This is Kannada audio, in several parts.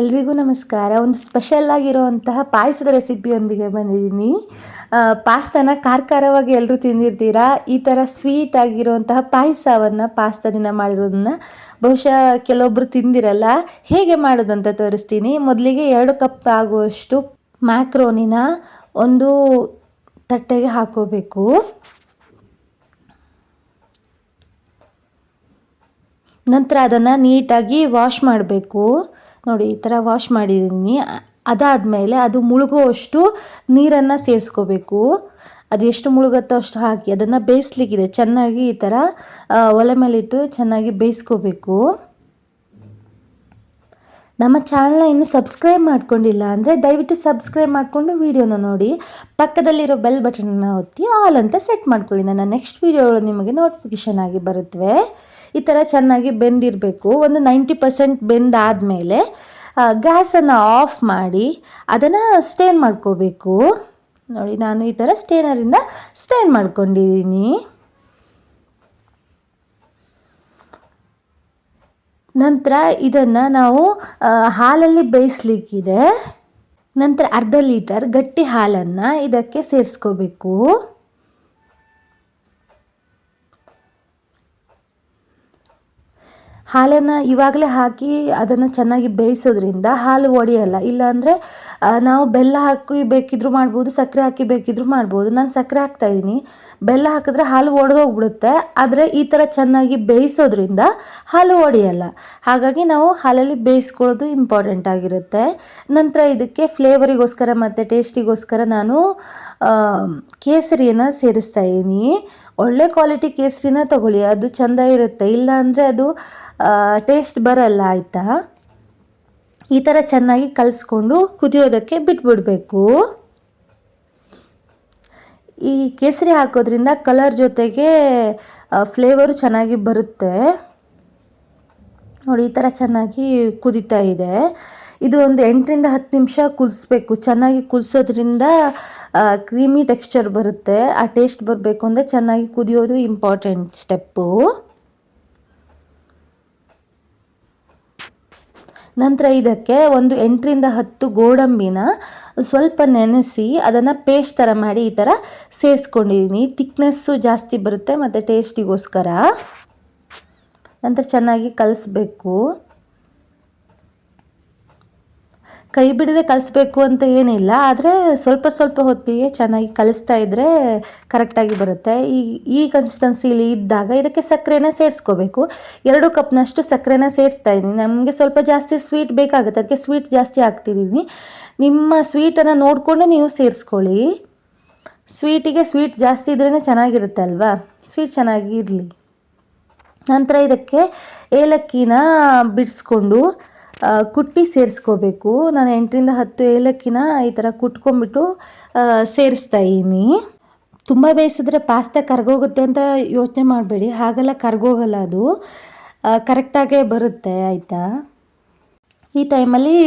ಎಲ್ರಿಗೂ ನಮಸ್ಕಾರ. ಒಂದು ಸ್ಪೆಷಲ್ ಆಗಿರುವಂತಹ ಪಾಯಸದ ರೆಸಿಪಿಯೊಂದಿಗೆ ಬಂದಿದ್ದೀನಿ. ಪಾಸ್ತನ ಖಾರವಾಗಿ ಎಲ್ಲರೂ ತಿಂದಿರ್ತೀರಾ? ಈ ಥರ ಸ್ವೀಟ್ ಆಗಿರುವಂತಹ ಪಾಯಸವನ್ನು ಪಾಸ್ತಾದಿಂದ ಮಾಡಿರೋದನ್ನ ಬಹುಶಃ ಕೆಲವೊಬ್ಬರು ತಿಂದಿರಲ್ಲ. ಹೇಗೆ ಮಾಡೋದು ಅಂತ ತೋರಿಸ್ತೀನಿ. ಮೊದಲಿಗೆ ಎರಡು ಕಪ್ ಆಗುವಷ್ಟು ಮ್ಯಾಕ್ರೋನಿನ ಒಂದು ತಟ್ಟೆಗೆ ಹಾಕೋಬೇಕು. ನಂತರ ಅದನ್ನು ನೀಟಾಗಿ ವಾಶ್ ಮಾಡಬೇಕು. ನೋಡಿ, ಈ ಥರ ವಾಶ್ ಮಾಡಿದ್ದೀನಿ. ಅದಾದಮೇಲೆ ಅದು ಮುಳುಗುವಷ್ಟು ನೀರನ್ನು ಸೇರಿಸ್ಕೋಬೇಕು. ಅದು ಎಷ್ಟು ಮುಳುಗತ್ತೋ ಅಷ್ಟು ಹಾಕಿ, ಅದನ್ನು ಬೇಯಿಸ್ಲಿಕ್ಕಿದೆ. ಚೆನ್ನಾಗಿ ಈ ಥರ ಒಲೆ ಮೇಲಿಟ್ಟು ಚೆನ್ನಾಗಿ ಬೇಯಿಸ್ಕೋಬೇಕು. ನಮ್ಮ ಚಾನಲ್ನ ಇನ್ನು ಸಬ್ಸ್ಕ್ರೈಬ್ ಮಾಡ್ಕೊಂಡಿಲ್ಲ ಅಂದರೆ ದಯವಿಟ್ಟು ಸಬ್ಸ್ಕ್ರೈಬ್ ಮಾಡಿಕೊಂಡು ವೀಡಿಯೋನ ನೋಡಿ, ಪಕ್ಕದಲ್ಲಿರೋ ಬೆಲ್ ಬಟನನ್ನು ಒತ್ತಿ, ಆಲ್ ಅಂತ ಸೆಟ್ ಮಾಡ್ಕೊಳ್ಳಿ. ನನ್ನ ನೆಕ್ಸ್ಟ್ ವಿಡಿಯೋಗಳು ನಿಮಗೆ ನೋಟಿಫಿಕೇಷನ್ ಆಗಿ ಬರುತ್ತವೆ. ಈ ಥರ ಚೆನ್ನಾಗಿ ಬೆಂದಿರಬೇಕು. ಒಂದು ನೈಂಟಿ ಪರ್ಸೆಂಟ್ ಬೆಂದಾದಮೇಲೆ ಗ್ಯಾಸನ್ನು ಆಫ್ ಮಾಡಿ ಅದನ್ನು ಸ್ಟೇನ್ ಮಾಡ್ಕೋಬೇಕು. ನೋಡಿ, ನಾನು ಈ ಥರ ಸ್ಟೇನರಿಂದ ಸ್ಟೇನ್ ಮಾಡ್ಕೊಂಡಿದ್ದೀನಿ. ನಂತರ ಇದನ್ನು ನಾವು ಹಾಲಲ್ಲಿ ಬೇಯಿಸ್ಲಿಕ್ಕಿದೆ. ನಂತರ ಅರ್ಧ ಲೀಟರ್ ಗಟ್ಟಿ ಹಾಲನ್ನು ಇದಕ್ಕೆ ಸೇರಿಸ್ಕೋಬೇಕು. ಹಾಲನ್ನು ಇವಾಗಲೇ ಹಾಕಿ ಅದನ್ನು ಚೆನ್ನಾಗಿ ಬೇಯಿಸೋದ್ರಿಂದ ಹಾಲು ಒಡೆಯಲ್ಲ. ಇಲ್ಲಾಂದರೆ ನಾವು ಬೆಲ್ಲ ಹಾಕಿ ಬೇಕಿದ್ರು ಮಾಡ್ಬೋದು, ಸಕ್ಕರೆ ಹಾಕಿ ಬೇಕಿದ್ರು ಮಾಡ್ಬೋದು. ನಾನು ಸಕ್ಕರೆ ಹಾಕ್ತಾ ಇದ್ದೀನಿ ಬೆಲ್ಲ ಹಾಕಿದ್ರೆ ಹಾಲು ಒಡೆದೋಗ್ಬಿಡುತ್ತೆ. ಆದರೆ ಈ ಥರ ಚೆನ್ನಾಗಿ ಬೇಯಿಸೋದ್ರಿಂದ ಹಾಲು ಒಡೆಯಲ್ಲ. ಹಾಗಾಗಿ ನಾವು ಹಾಲಲ್ಲಿ ಬೇಯಿಸ್ಕೊಳ್ಳೋದು ಇಂಪಾರ್ಟೆಂಟ್ ಆಗಿರುತ್ತೆ. ನಂತರ ಇದಕ್ಕೆ ಫ್ಲೇವರಿಗೋಸ್ಕರ ಮತ್ತು ಟೇಸ್ಟಿಗೋಸ್ಕರ ನಾನು ಕೇಸರಿಯನ್ನು ಸೇರಿಸ್ತಾ ಇದ್ದೀನಿ ಒಳ್ಳೆ ಕ್ವಾಲಿಟಿ ಕೇಸರಿನ ತಗೊಳ್ಳಿ, ಅದು ಚೆಂದ ಇರುತ್ತೆ. ಇಲ್ಲ ಅಂದರೆ ಅದು ಟೇಸ್ಟ್ ಬರಲ್ಲ ಆಯಿತಾ? ಈ ಥರ ಚೆನ್ನಾಗಿ ಕಲಿಸ್ಕೊಂಡು ಕುದಿಯೋದಕ್ಕೆ ಬಿಟ್ಬಿಡಬೇಕು. ಈ ಕೇಸರಿ ಹಾಕೋದ್ರಿಂದ ಕಲರ್ ಜೊತೆಗೆ ಫ್ಲೇವರು ಚೆನ್ನಾಗಿ ಬರುತ್ತೆ. ನೋಡಿ, ಈ ಥರ ಚೆನ್ನಾಗಿ ಕುದೀತಾ ಇದೆ. ಇದು ಒಂದು ಎಂಟರಿಂದ ಹತ್ತು ನಿಮಿಷ ಕುದಿಸ್ಬೇಕು. ಚೆನ್ನಾಗಿ ಕುದಿಸೋದ್ರಿಂದ ಕ್ರೀಮಿ ಟೆಕ್ಸ್ಚರ್ ಬರುತ್ತೆ. ಆ ಟೇಸ್ಟ್ ಬರಬೇಕು ಅಂದರೆ ಚೆನ್ನಾಗಿ ಕುದಿಯೋದು ಇಂಪಾರ್ಟೆಂಟ್ ಸ್ಟೆಪ್ಪು. ನಂತರ ಇದಕ್ಕೆ ಒಂದು ಎಂಟರಿಂದ ಹತ್ತು ಗೋಡಂಬಿನ ಸ್ವಲ್ಪ ನೆನೆಸಿ ಅದನ್ನು ಪೇಸ್ಟ್ ಥರ ಮಾಡಿ ಈ ಥರ ಸೇರಿಸ್ಕೊಂಡಿದ್ದೀನಿ ತಿಕ್ನೆಸ್ಸು ಜಾಸ್ತಿ ಬರುತ್ತೆ ಮತ್ತು ಟೇಸ್ಟಿಗೋಸ್ಕರ. ನಂತರ ಚೆನ್ನಾಗಿ ಕಲಿಸ್ಬೇಕು. ಕೈ ಬಿಡದೆ ಕಲಿಸ್ಬೇಕು ಅಂತ ಏನಿಲ್ಲ, ಆದರೆ ಸ್ವಲ್ಪ ಸ್ವಲ್ಪ ಹೊತ್ತಿಗೆ ಚೆನ್ನಾಗಿ ಕಲಿಸ್ತಾ ಇದ್ದರೆ ಕರೆಕ್ಟಾಗಿ ಬರುತ್ತೆ. ಈ ಈ ಕನ್ಸಿಸ್ಟೆನ್ಸಿಲಿ ಇದ್ದಾಗ ಇದಕ್ಕೆ ಸಕ್ಕರೆನ ಸೇರಿಸ್ಕೋಬೇಕು. ಎರಡು ಕಪ್ನಷ್ಟು ಸಕ್ಕರೆನ ಸೇರಿಸ್ತಾ ಇದ್ದೀನಿ. ನಮಗೆ ಸ್ವಲ್ಪ ಜಾಸ್ತಿ ಸ್ವೀಟ್ ಬೇಕಾಗುತ್ತೆ, ಅದಕ್ಕೆ ಸ್ವೀಟ್ ಜಾಸ್ತಿ ಹಾಕ್ತಿದ್ದೀನಿ. ನಿಮ್ಮ ಸ್ವೀಟನ್ನು ನೋಡಿಕೊಂಡು ನೀವು ಸೇರಿಸ್ಕೊಳ್ಳಿ. ಸ್ವೀಟಿಗೆ ಸ್ವೀಟ್ ಜಾಸ್ತಿ ಇದ್ರೇ ಚೆನ್ನಾಗಿರುತ್ತೆ ಅಲ್ವಾ? ಸ್ವೀಟ್ ಚೆನ್ನಾಗಿ ಇರಲಿ. ನಂತರ ಇದಕ್ಕೆ ಏಲಕ್ಕಿನ ಬಿಡಿಸ್ಕೊಂಡು ಕುಟ್ಟಿ ಸೇರಿಸ್ಕೋಬೇಕು. ನಾನು ಎಂಟರಿಂದ ಹತ್ತು ಏಲಕ್ಕಿನ ಈ ಥರ ಕುಟ್ಕೊಂಬಿಟ್ಟು ಸೇರಿಸ್ತಾ ಇದ್ದೀನಿ. ತುಂಬ ಬೇಯಿಸಿದ್ರೆ ಪಾಸ್ತಾ ಕರ್ಗೋಗುತ್ತೆ ಅಂತ ಯೋಚನೆ ಮಾಡಬೇಡಿ. ಹಾಗೆಲ್ಲ ಕರ್ಗೋಗಲ್ಲ ಅದು. ಕರೆಕ್ಟಾಗೇ ಬರುತ್ತೆ, ಆಯಿತಾ? ಈ ಟೈಮಲ್ಲಿ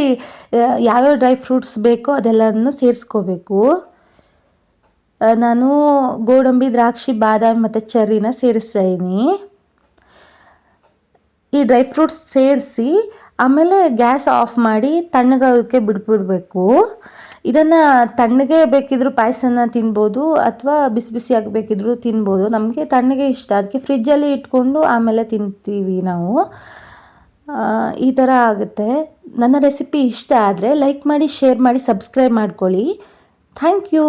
ಯಾವ್ಯಾವ ಡ್ರೈ ಫ್ರೂಟ್ಸ್ ಬೇಕೋ ಅದೆಲ್ಲನೂ ಸೇರಿಸ್ಕೋಬೇಕು. ನಾನು ಗೋಡಂಬಿ, ದ್ರಾಕ್ಷಿ, ಬಾದಾಮಿ ಮತ್ತು ಚೆರ್ರಿನ ಸೇರಿಸ್ತಾ ಇದ್ದೀನಿ. ಈ ಡ್ರೈ ಫ್ರೂಟ್ಸ್ ಸೇರಿಸಿ, ಆಮೇಲೆ ಗ್ಯಾಸ್ ಆಫ್ ಮಾಡಿ ತಣ್ಣಗೋದಕ್ಕೆ ಬಿಡ್ಬಿಡಬೇಕು ಇದನ್ನು ತಣ್ಣಗೆ ಬೇಕಿದ್ರೂ ಪಾಯಸನ ತಿನ್ಬೋದು, ಅಥವಾ ಬಿಸಿ ಬಿಸಿಯಾಗಿ ಬೇಕಿದ್ರೂ ತಿನ್ಬೋದು. ನಮಗೆ ತಣ್ಣಗೆ ಇಷ್ಟ. ಅದಕ್ಕೆ ಫ್ರಿಜ್ಜಲ್ಲಿ ಇಟ್ಕೊಂಡು ಆಮೇಲೆ ತಿಂತೀವಿ ನಾವು. ಈ ಥರ ಆಗುತ್ತೆ. ನನ್ನ ರೆಸಿಪಿ ಇಷ್ಟ ಆದರೆ ಲೈಕ್ ಮಾಡಿ ಶೇರ್ ಮಾಡಿ ಸಬ್ಸ್ಕ್ರೈಬ್ ಮಾಡ್ಕೊಳ್ಳಿ. Thank you